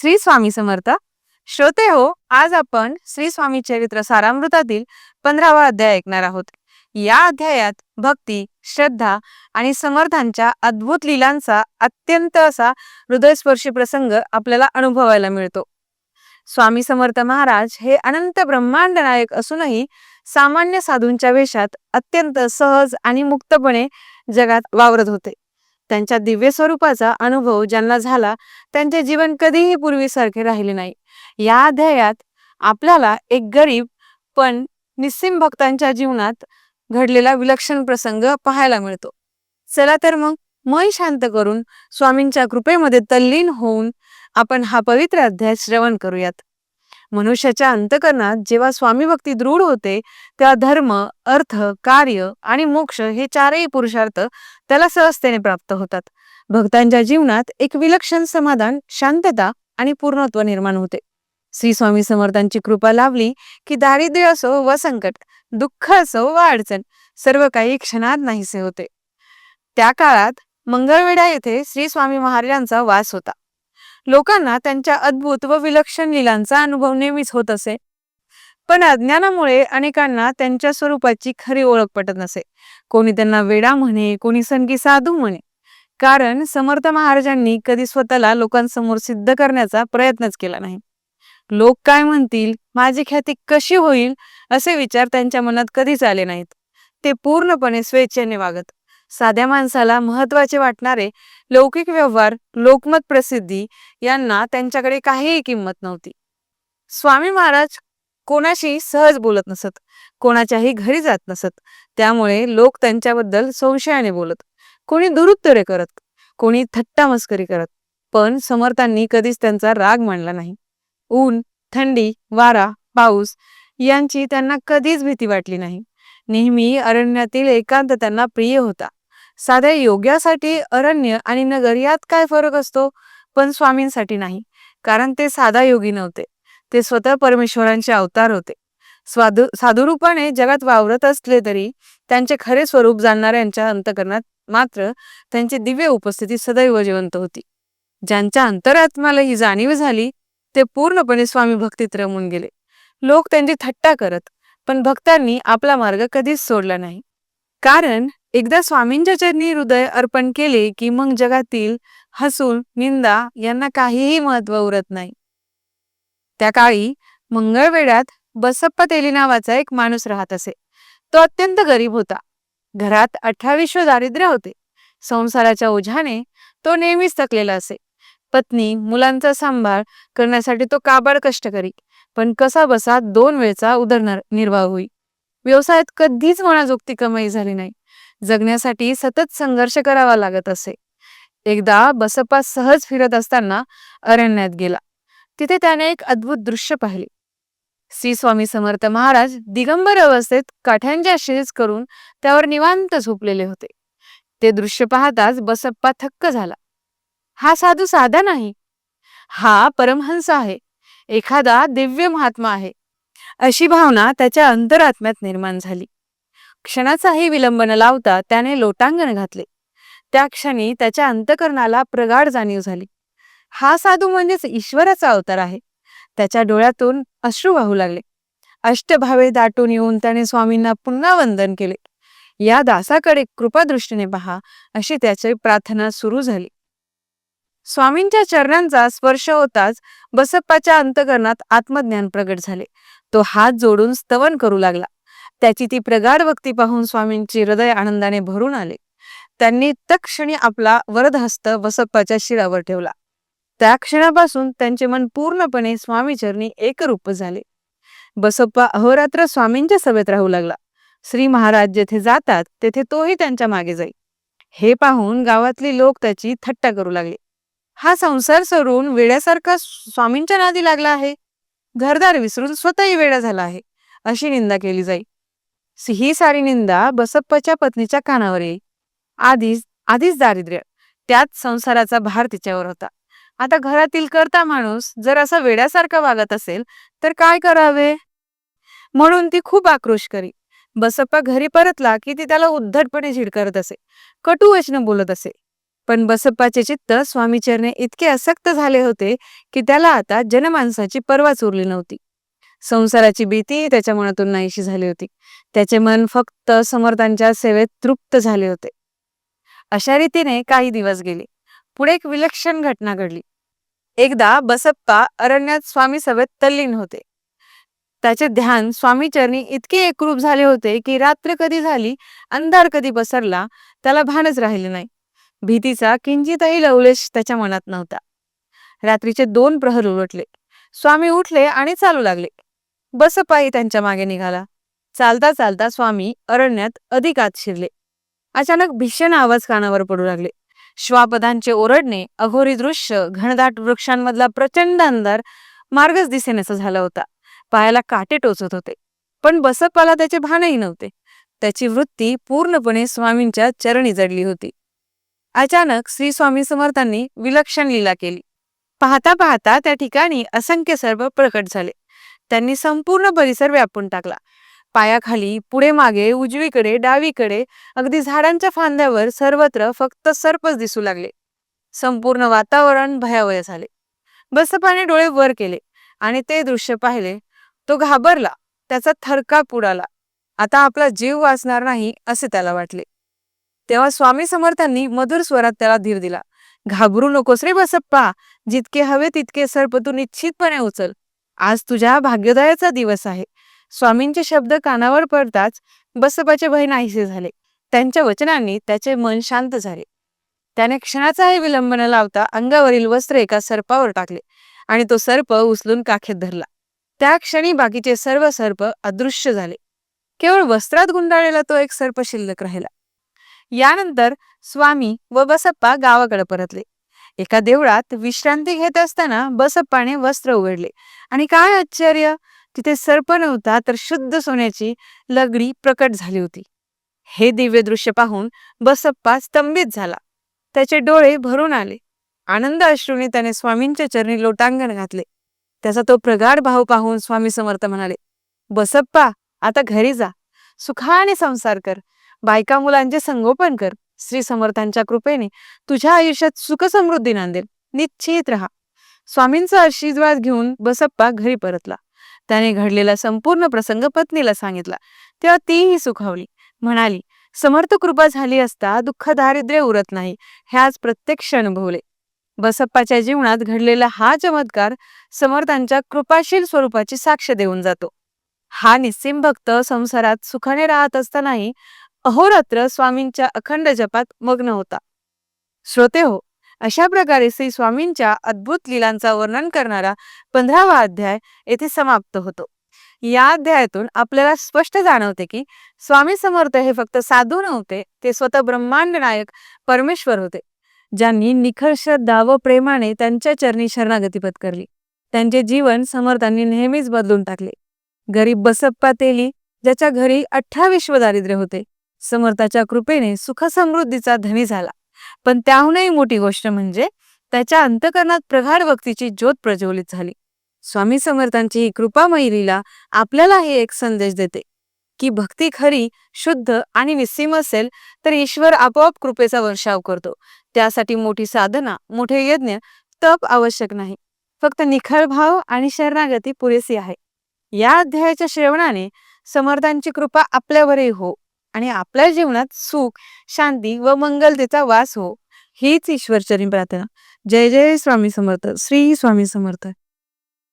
श्री स्वामी समर्थ. श्रोते हो आज आपण श्री स्वामी चरित्र सारामृतातील पंधरावा अध्याय ऐकणार आहोत. या अध्यायात भक्ती श्रद्धा आणि समर्थांच्या अद्भुत लीलांचा अत्यंत असा हृदयस्पर्शी प्रसंग आपल्याला अनुभवायला मिळतो. स्वामी समर्थ महाराज हे अनंत ब्रह्मांड नायक असूनही सामान्य साधूंच्या वेशात अत्यंत सहज आणि मुक्तपणे जगात वावरत होते. त्यांच्या दिव्य स्वरूपाचा अनुभव ज्यांना झाला त्यांचे जीवन कधीही पूर्वीसारखे राहिले नाही. या अध्यायात आपल्याला एक गरीब पण निस्सिम भक्तांच्या जीवनात घडलेला विलक्षण प्रसंग पाहायला मिळतो. चला तर मग मन शांत करून स्वामींच्या कृपेमध्ये तल्लीन होऊन आपण हा पवित्र अध्याय श्रवण करूयात. मनुष्याच्या अंतकरणात जेव्हा स्वामी भक्ती दृढ होते तेव्हा धर्म अर्थ कार्य आणि मोक्ष हे चारही पुरुषार्थ त्याला सहजतेने प्राप्त होतात. भक्तांच्या जीवनात एक विलक्षण समाधान शांतता आणि पूर्णत्व निर्माण होते. श्री स्वामी समर्थांची कृपा लाभली की दारिद्र्य असो व संकट दुःख असो व अडचण सर्व काही क्षणात नाहीसे होते. त्या काळात मंगळवेढा येथे श्री स्वामी महाराजांचा वास होता. लोकांना त्यांच्या अद्भुत व विलक्षण लीलांचा अनुभव नेहमीच होत असे. पण अज्ञानामुळे अनेकांना त्यांच्या स्वरूपाची खरी ओळख पटत नसे. कोणी त्यांना वेडा म्हणे कोणी सनकी साधू म्हणे. कारण समर्थ महाराजांनी कधी स्वतःला लोकांसमोर सिद्ध करण्याचा प्रयत्नच केला नाही. लोक काय म्हणतील माझी ख्याती कशी होईल असे विचार त्यांच्या मनात कधीच आले नाहीत. ते पूर्णपणे स्वेच्छेने वागत. साध्या माणसाला महत्त्वाचे वाटणारे लौकिक व्यवहार लोकमत प्रसिद्धी यांना त्यांच्याकडे काहीही किंमत नव्हती. स्वामी महाराज कोणाशी सहज बोलत नसत कोणाच्याही घरी जात नसत. त्यामुळे लोक त्यांच्याबद्दल संशयाने बोलत कोणी दुरुत्तरे करत कोणी थट्टा मस्करी करत. पण समर्थांनी कधीच त्यांचा राग मांडला नाही. ऊन थंडी वारा पाऊस यांची त्यांना कधीच भीती वाटली नाही. नेहमी अरण्यातील एकांत त्यांना प्रिय होता. साध्या योग्यासाठी अरण्य आणि नगर यात काय फरक असतो? पण स्वामींसाठी नाही. कारण ते साधा योगी नव्हते. ते स्वतः परमेश्वरांचे अवतार होते. स्वादू साधुरूपाने जगात वावरत असले तरी त्यांचे खरे स्वरूप जाणणाऱ्यांच्या अंतकरणात मात्र त्यांची दिव्य उपस्थिती सदैव जिवंत होती. ज्यांच्या अंतरात्माला ही जाणीव झाली ते पूर्णपणे स्वामी भक्तीत रमून गेले. लोक त्यांची थट्टा करत पण भक्तांनी आपला मार्ग कधीच सोडला नाही. कारण एकदा स्वामींच्या चरणी हृदय अर्पण केले की मग जगातील हसून निंदा यांना काहीही महत्त्व उरत नाही. त्या काळी मंगळवेढ्यात बसप्पा तेली नावाचा एक माणूस राहत असे. तो अत्यंत गरीब होता. घरात अठ्ठावीस दारिद्र्य होते. संसाराच्या ओझ्याने तो नेहमीच थकलेला असे. पत्नी मुलांचा सांभाळ करण्यासाठी तो काबाड कष्ट करी पण कसा बसा दोन वेळचा उदरनिर्वाह होई. व्यवसायात कधीच मनाजोगती कमाई झाली नाही. जगण्यासाठी सतत संघर्ष करावा लागत असे. एकदा बसप्पा सहज फिरत असताना अरण्यात गेला. तिथे त्याने एक अद्भुत दृश्य पाहिले. श्री स्वामी समर्थ महाराज दिगंबर अवस्थेत काठ्यांच्या शेज करून त्यावर निवांत झोपलेले होते. ते दृश्य पाहताच बसप्पा थक्क झाला. हा साधू साधा नाही. हा परमहंस आहे. एखादा दिव्य महात्मा आहे. अशी भावना त्याच्या अंतरात्म्यात निर्माण झाली. क्षणाचाही विलंब न लावता त्याने लोटांगण घातले. त्या क्षणी त्याच्या अंतकरणाला प्रगाढ जाणीव झाली. हा साधू म्हणजेच ईश्वराचा अवतार आहे. त्याच्या डोळ्यातून अश्रू वाहू लागले. अष्टभावे दाटून येऊन त्याने स्वामींना पुन्हा वंदन केले. या दासाकडे कृपादृष्टीने पहा अशी त्याची प्रार्थना सुरू झाली. स्वामींच्या चरणांचा स्पर्श होताच बसप्पाच्या अंतकरणात आत्मज्ञान प्रगट झाले. तो हात जोडून स्तवन करू लागला. त्याची ती प्रगाढ भक्ती पाहून स्वामींची हृदय आनंदाने भरून आले. त्यांनी तक्षणी आपला वरदहस्त बसप्पाच्या शिरावर ठेवला. त्या क्षणापासून त्यांचे मन पूर्णपणे स्वामीचरणी एकरूप झाले. बसप्पा अहोरात्र स्वामींच्या सभेत राहू लागला. श्री महाराज जेथे जातात तेथे तोही त्यांच्या मागे जाई. हे पाहून गावातली लोक त्याची थट्टा करू लागले. हा संसार सोडून वेड्यासारखा स्वामींच्या नादी लागला आहे. घरदार विसरून स्वतःही वेडा झाला आहे अशी निंदा केली जाई. ही सारी निंदा बसप्पाच्या पत्नीच्या कानावर येई. आधीच आधीच दारिद्र्य. त्यात संसाराचा भार तिच्यावर होता. आता घरातील करता माणूस जर असा वेड्यासारखा वागत असेल तर काय करावे? म्हणून ती खूप आक्रोश करी. बसप्पा घरी परतला की ती त्याला उद्धटपणे झिडकारत असे. कटू वचन बोलत असे. पण बसप्पाचे चित्त स्वामीचरणे इतके असक्त झाले होते की त्याला आता जनमानसाची पर्वाच उरली नव्हती. संसाराची भीती त्याच्या मनातून नाहीशी झाली होती. त्याचे मन फक्त समर्थांच्या सेवेत तृप्त झाले होते. अशा रीतीने काही दिवस गेले. पुढे एक विलक्षण घटना घडली. एकदा बसप्पा अरण्यात स्वामी सभेत तल्लीन होते. त्याचे ध्यान स्वामीचरणी इतके एकरूप झाले होते की रात्र कधी झाली अंधार कधी पसरला त्याला भानच राहिले नाही. भीतीचा किंचितही लवलेश त्याच्या मनात नव्हता. रात्रीचे दोन प्रहर उलटले. स्वामी उठले आणि चालू लागले. बसपाई त्यांच्या मागे निघाला. चालता चालता स्वामी अरण्यात अधिक आत शिरले. अचानक भीषण आवाज कानावर पडू लागले. श्वापदांचे ओरडणे अघोरी दृश्य घनदाट वृक्षांमधला प्रचंड अंधार मार्गच दिसेनासा झाला होता. पायाला काटे टोचत होते. पण बसपाला त्याचे भानही नव्हते. त्याची वृत्ती पूर्णपणे स्वामींच्या चरणी जडली होती. अचानक श्री स्वामी समर्थांनी विलक्षण लीला केली. पाहता पाहता त्या ठिकाणी असंख्य सर्व प्रकट झाले. त्यांनी संपूर्ण परिसर व्यापून टाकला. पायाखाली पुढे मागे उजवीकडे डावीकडे अगदी झाडांच्या फांद्यावर सर्वत्र फक्त सर्पच दिसू लागले. संपूर्ण वातावरण भयावह झाले. बसपाने डोळे वर केले आणि ते दृश्य पाहिले. तो घाबरला. त्याचा थरकाप उडाला आता आपला जीव वाचणार नाही असे त्याला वाटले. तेव्हा स्वामी समर्थांनी मधुर स्वरात त्याला धीर दिला. घाबरू नकोस रे बसप्पा. जितके हवे तितके सर्प तू निश्चितपणे उचल. आज तुझ्या भाग्योदयाचा दिवस आहे. स्वामींचे शब्द कानावर पडताच बसपाचे भय नाहीसे झाले. त्यांच्या वचनांनी त्याचे मन शांत झाले. त्याने क्षणाचाही विलंब न लावता अंगावरील वस्त्र एका सर्पावर टाकले आणि तो सर्प उचलून काखेत धरला. त्या क्षणी बाकीचे सर्व सर्प अदृश्य झाले. केवळ वस्त्रात गुंडाळलेला तो एक सर्प शिल्लक राहिला. यानंतर स्वामी व बसप्पा गावाकडे परतले. एका देवळात विश्रांती घेत असताना बसप्पाने वस्त्र उघडले. आणि काय आश्चर्य! तिथे सर्प नव्हता तर शुद्ध सोन्याची लगडी प्रकट झाली होती. हे दिव्य दृश्य पाहून बसप्पा स्तंभित झाला. त्याचे डोळे भरून आले. आनंद अश्रूने त्याने स्वामींच्या चरणी लोटांगण घातले. त्याचा तो प्रगाढ भाव पाहून स्वामी समर्थ म्हणाले बसप्पा आता घरी जा. सुखाने संसार कर. बायका मुलांचे संगोपन कर. श्री समर्थांच्या कृपेने तुझ्या आयुष्यात सुख समृद्धी नांदेल. निश्चित राहा. स्वामींचा आशीर्वाद घेऊन बसप्पा घरी परतला. त्याने घडलेला संपूर्ण प्रसंग पत्नीला सांगितला. तेव्हा तीही सुखावली. म्हणाली समर्थ कृपा झाली असता दुःख दारिद्र्य उरत नाही. हे आज प्रत्यक्ष अनुभवले. बसप्पाच्या जीवनात घडलेला हा चमत्कार समर्थांच्या कृपाशील स्वरूपाची साक्ष देऊन जातो. हा निस्सिम भक्त संसारात सुखाने राहत असतानाही अहोरात्र स्वामींच्या अखंड जपात मग्न होता. श्रोते हो अशा प्रकारे श्री स्वामींच्या अद्भुत लीलांचा वर्णन करणारा पंधरावा अध्याय येथे समाप्त होतो. या अध्यायातून आपल्याला स्पष्ट जाणवते की स्वामी समर्थ हे फक्त साधू नव्हते ते स्वतः ब्रह्मांड नायक परमेश्वर होते ज्यांनी निखळ श्रद्धा व प्रेमाने त्यांच्या चरणी शरणागती पत्करली. त्यांचे जीवन समर्थांनी नेहमीच बदलून टाकले. गरीब बसप्पा तेली ज्याच्या घरी अठरा विश्व दारिद्र्य होते समर्थाच्या कृपेने सुखसमृद्धीचा धनी झाला. पण त्याहूनही मोठी गोष्ट म्हणजे त्याच्या अंतकरणात प्रगाढ भक्तीची ज्योत प्रज्वलित झाली. स्वामी समर्थांची ही कृपामयी लीला आपल्यालाही एक संदेश देते की भक्ती खरी शुद्ध आणि निस्सीम असेल तर ईश्वर आपोआप कृपेचा वर्षाव करतो. त्यासाठी मोठी साधना मोठे यज्ञ तप आवश्यक नाही. फक्त निखळ भाव आणि शरणागती पुरेसी आहे. या अध्यायाच्या श्रवणाने समर्थांची कृपा आपल्यावरही हो. आणि आपल्या जीवनात सुख शांती व मंगलतेचा वास हो हीच ईश्वरचरी प्रार्थना. जय जय स्वामी समर्थ श्री स्वामी समर्थ.